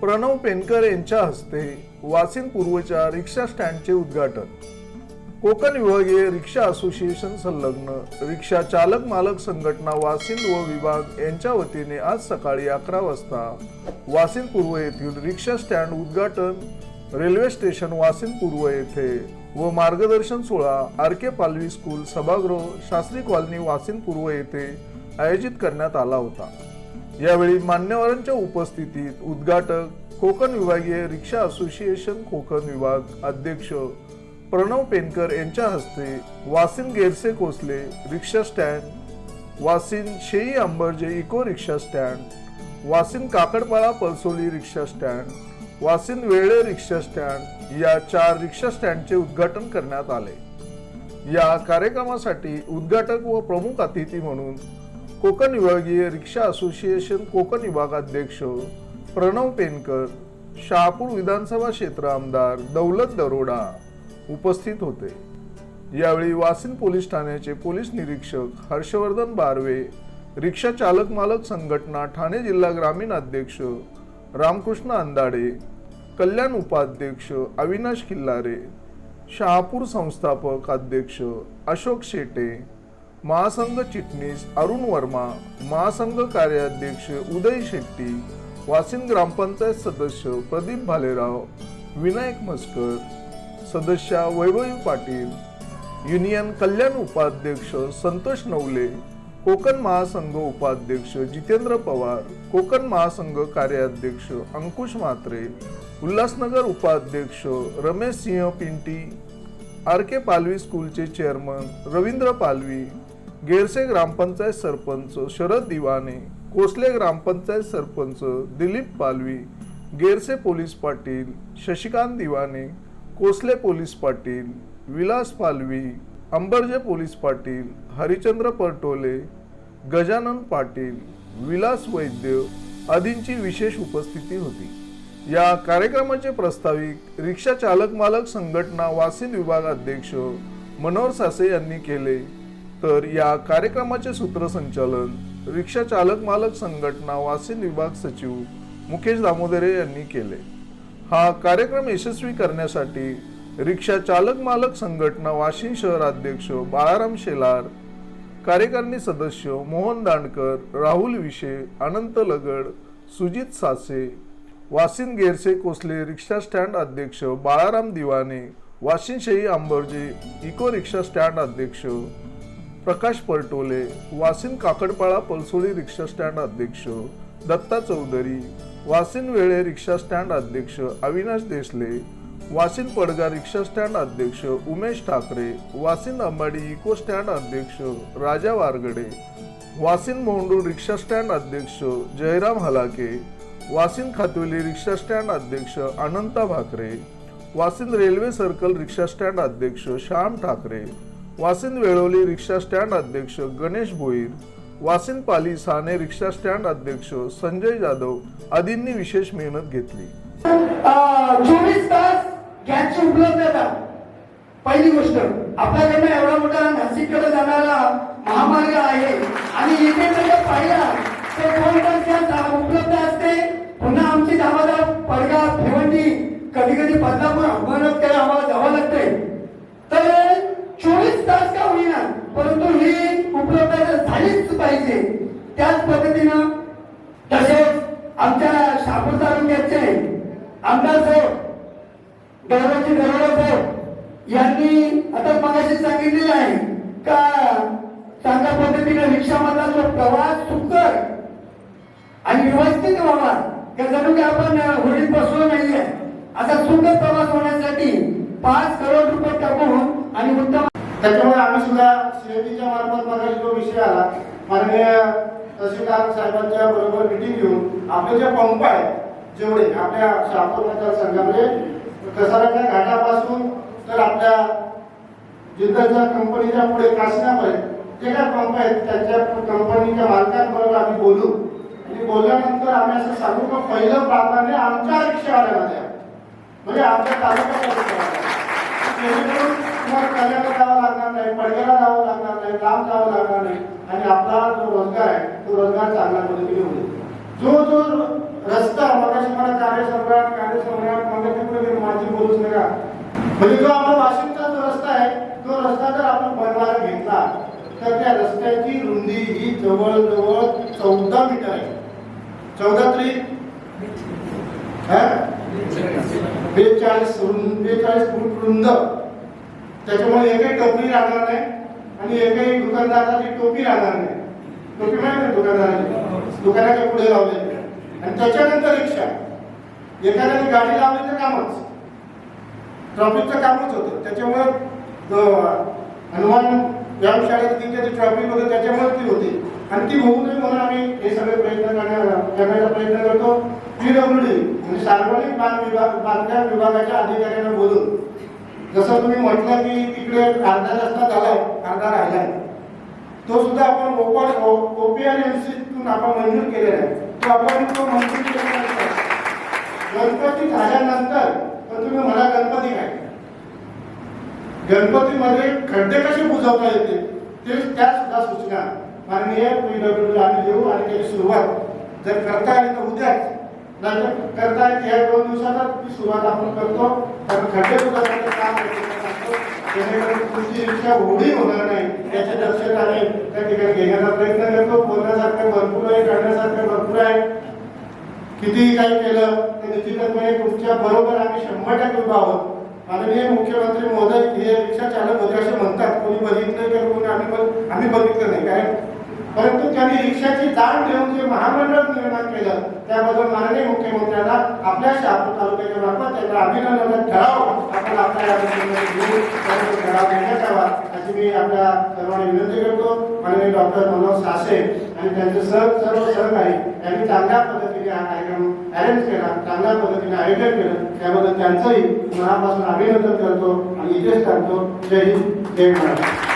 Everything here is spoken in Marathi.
प्रणव पेनकर यांच्या हस्ते वासिन पूर्वच्या रिक्षा स्टँडचे उद्घाटन. कोकण विभागीय रिक्षा असोसिएशन संलग्न रिक्षा चालक मालक संघटना वासिन व विभाग यांच्या वतीने आज सकाळी अकरा वाजता वासिन पूर्व येथील रिक्षा स्टँड उद्घाटन रेल्वे स्टेशन वासिन पूर्व येथे व मार्गदर्शन सोहळा आर के पालवी स्कूल सभागृह शास्त्री कॉलनी वासिन पूर्व येथे आयोजित करण्यात आला होता. यावेळी मान्यवरांच्या उपस्थितीत उद्घाटक कोकण विभागीय रिक्षा असोसिएशन कोकण विभाग अध्यक्ष प्रणव पेनकर यांच्या हस्ते Vasind Gerse Kosle rickshaw stand Vasind Shei Ambarje eco rickshaw stand Vasind Kakadpala Palsoli rickshaw stand Vasind Vele rickshaw stand या चार रिक्षा स्टँडचे उद्घाटन करण्यात आले. या कार्यक्रमासाठी उद्घाटक व प्रमुख अतिथी म्हणून कोकण विभागीय रिक्षा असोसिएशन कोकण विभागाध्यक्ष प्रणव पेनकर शहापूर विधानसभा क्षेत्र आमदार दौलत दरोडा उपस्थित होते. यावेळी वासिन पोलीस ठाण्याचे पोलीस निरीक्षक हर्षवर्धन बारवे रिक्षा चालक मालक संघटना ठाणे जिल्हा ग्रामीण अध्यक्ष रामकृष्ण अंदाडे कल्याण उपाध्यक्ष अविनाश किल्लारे शहापूर संस्थापक अध्यक्ष अशोक शेटे महासंघ चिटणीस अरुण वर्मा महासंघ कार्याध्यक्ष उदय शेट्टी वासिन ग्रामपंचायत सदस्य प्रदीप भालेराव विनायक मस्कर सदस्या वैभवी पाटील युनियन कल्याण उपाध्यक्ष संतोष नवले कोकण महासंघ उपाध्यक्ष जितेंद्र पवार कोकण महासंघ कार्याध्यक्ष अंकुश म्हात्रे उल्हासनगर उपाध्यक्ष रमेश सिंह पिंटी आर के पालवी स्कूलचे चेअरमन रवींद्र पालवी गेरसे ग्रामपंचायत सरपंच शरद दिवाने कोसले ग्रामपंचायत sarpanch Dilip Palvi Gerse police Patil Shashikant Diwane Kosle police Patil Vilas Palvi Ambarje police Patil Harichandra Partole Gajanan Patil Vilas Vaidya आदींची विशेष उपस्थिती होती. या कार्यक्रमाचे प्रस्ताविक रिक्षा चालक मालक संघटना वासिंद विभाग अध्यक्ष मनोहर सासे यांनी केले. तर या कार्यक्रमाचे सूत्रसंचालन रिक्षा चालक मालक संघटना वासिन विभाग सचिव मुकेश दामोदरे यांनी केले. हा कार्यक्रम यशस्वी करण्यासाठी रिक्षा चालक मालक संघटना वाशिम शहर अध्यक्ष बाळाराम शेलार कार्यकारिणी सदस्य मोहन दांडकर राहुल विशे अनंत लगड सुजित सासे वासिन गेरसे कोसले रिक्षा स्टँड अध्यक्ष बाळाराम दिवाने वाशिन शेई आंबर्जे इको रिक्षा स्टँड अध्यक्ष प्रकाश परटोले वासिन काकडपाळा पलसोळी रिक्षा स्टँड अध्यक्ष दत्ता चौधरी वासिन वेळे रिक्षा स्टँड अध्यक्ष अविनाश देसले वासिन पडगा रिक्षा स्टँड अध्यक्ष उमेश ठाकरे वासिन अंबाडी इको स्टँड अध्यक्ष राजा वारगडे वासिन मोंडू रिक्षा स्टँड अध्यक्ष जयराम हलाके वासिन खातवेली रिक्षा स्टँड अध्यक्ष Ananta Bhakare Vasind railway circle rickshaw stand अध्यक्ष श्याम ठाकरे वासिंद वेळोली रिक्षा स्टँड अध्यक्ष गणेश भोईर वासिंद पाली साने रिक्षा स्टँड अध्यक्ष संजय जाधव आदींनी विशेष मेहनत घेतली. चोवीस तास गॅसची उपलब्धता. पहिली गोष्ट आपल्याकडनं एवढा मोठा नाशिककडे जाणारा महामार्ग आहे आणि इथे जर पाहिला तर दोन तास उपलब्ध असते. पुन्हा आमची धावाधाव पडगा भिवंडी कधी कधी बदलापूर अहमदनगर आम्हाला जावं लागतंय. त्याच पद्धतीनं तसेच आमच्या शापूर तालुक्याचे आमदार साहेब गौरवजी दरोडा साहेब यांनी आता मगाशी सांगितलेलं आहे का चांगल्या पद्धतीने रिक्षामधला जो प्रवास सुकर आणि व्यवस्थित व्हावा का जणू की आपण होळीत बसलो नाहीये. असा सुखद प्रवास होण्यासाठी पाच करोड रुपये टाकून आणि उत्तम त्याच्यामुळे आम्ही सुद्धा सीएमडीच्या मार्फत मगाशी जो विषय आला. माननीय तहसीलदार साहेबांच्या बरोबर मिटिंग घेऊन आपले जे पंप आहेत जेवढे आपल्या शहापूर मतदारसंघामध्ये कसाराच्या घाटापासून तर आपल्या जिंदाच्या कंपनीच्या पुढे कासण्यापर्यंत जे काय पंप आहेत त्यांच्या कंपनीच्या मालकांबरोबर आम्ही बोलू. आणि बोलल्यानंतर आम्ही असं सांगू की पहिलं प्राधान्य आमच्या रिक्षावाल्यामध्ये द्या म्हणजे आमच्या तालुक्याच्या रिक्षावाल्यांना तुम्हाला कल्याणला जावं लागणार नाही पडग्याला जावं लागणार नाही लांब जावं लागणार नाही. आणि आपला जो रोजगार आहे रोजगार चांगल्या पद्धतीने होईल. जो जो रस्ता मगाशी मला कार्यसम्राट कार्यसम्राट मगाशी माझी बोलूच नका म्हणजे जो आपला वाशिमचा जो रस्ता आहे तो रस्ता जर आपण बनवायला घेतला तर त्या रस्त्याची रुंदी ही जवळजवळ चौदा मीटर आहे. चौदा तरी? बेचाळीस बेचाळीस फूट रुंद. त्याच्यामुळे एकही टोपली राहणार नाही आणि एकही दुकानदाराची टोपी राहणार नाही. टोपी माहिती दुकानदाराने दुकानाच्या पुढे लावले. आणि त्याच्यानंतर रिक्षा. एखाद्याने गाडी लावली तर कामच. ट्रॉफिकचं कामच होतं. त्याच्यामुळे हनुमान व्यायामशाळेत तिथे जी ट्रॉफिक होतं त्याच्यामुळे ती होती. आणि ती होऊ नये म्हणून आम्ही हे सगळे प्रयत्न करण्याचा प्रयत्न करतो. पीडब्ल्यूडी म्हणजे सार्वजनिक बांध विभाग बांधकाम विभागाच्या अधिकाऱ्यांना बोलून जसं तुम्ही म्हटलं की तिकडे अर्धा रस्ता झालाय अर्धा राहिलाय. तो सुद्धा आपण ओपन ओपीआर इन्स्टिट्यूटून आपण मंजूर केलेला आहे. तो आपण तो मंजूर केलेला गणपती झाल्यानंतर तर तुम्ही मला गणपती काय? गणपतीमध्ये खड्डे कसे बुजवता येते ते त्या सुद्धा सूचना माननीय पीडब्ल्यू आम्ही देऊ आणि त्याची सुरुवात जर करता आली तर उद्याच. नाहीतर करता येते या दोन दिवसातच ती सुरुवात आपण करतो. कारण खड्डे बुजवण्याचं काम गरजेचं असतं. जेणेकरून तुमची रिक्षा उघडी होणार नाही याची दक्षता आम्ही त्या ठिकाणी घेण्याचा प्रयत्न करतो. बोलण्यासारखं भरपूर आहे करण्यासारखं भरपूर आहे. कितीही काही केलं तर निश्चितपणे तुमच्या बरोबर आम्ही शंभर टक्के उभा आहोत. माननीय मुख्यमंत्री महोदय हे रिक्षा चालक होते असे म्हणतात. कोणी बघितलं तर कोणी आम्ही बघ- आम्ही बघितलं नाही. कारण परंतु त्यांनी रिक्षाची जाण देऊन जे महामंडळ निर्माण केलं त्याबद्दल माननीय मुख्यमंत्र्यांना आपल्या शहापूर तालुक्याच्या मार्फत त्यांना अभिनंदन ठराव आपण आपल्या ठराव घेण्यात यावा अशी मी आपल्या सर्वांना विनंती करतो. माननीय डॉक्टर मनोज सासे आणि त्यांचे सह सर्व सहकारी यांनी चांगल्या पद्धतीने हा कार्यक्रम अरेंज केला चांगल्या पद्धतीने आयोजन केलं. त्याबद्दल त्यांचंही मनापासून अभिनंदन करतो आणि इथेच करतो जय हिंद जय महाराष्ट्र.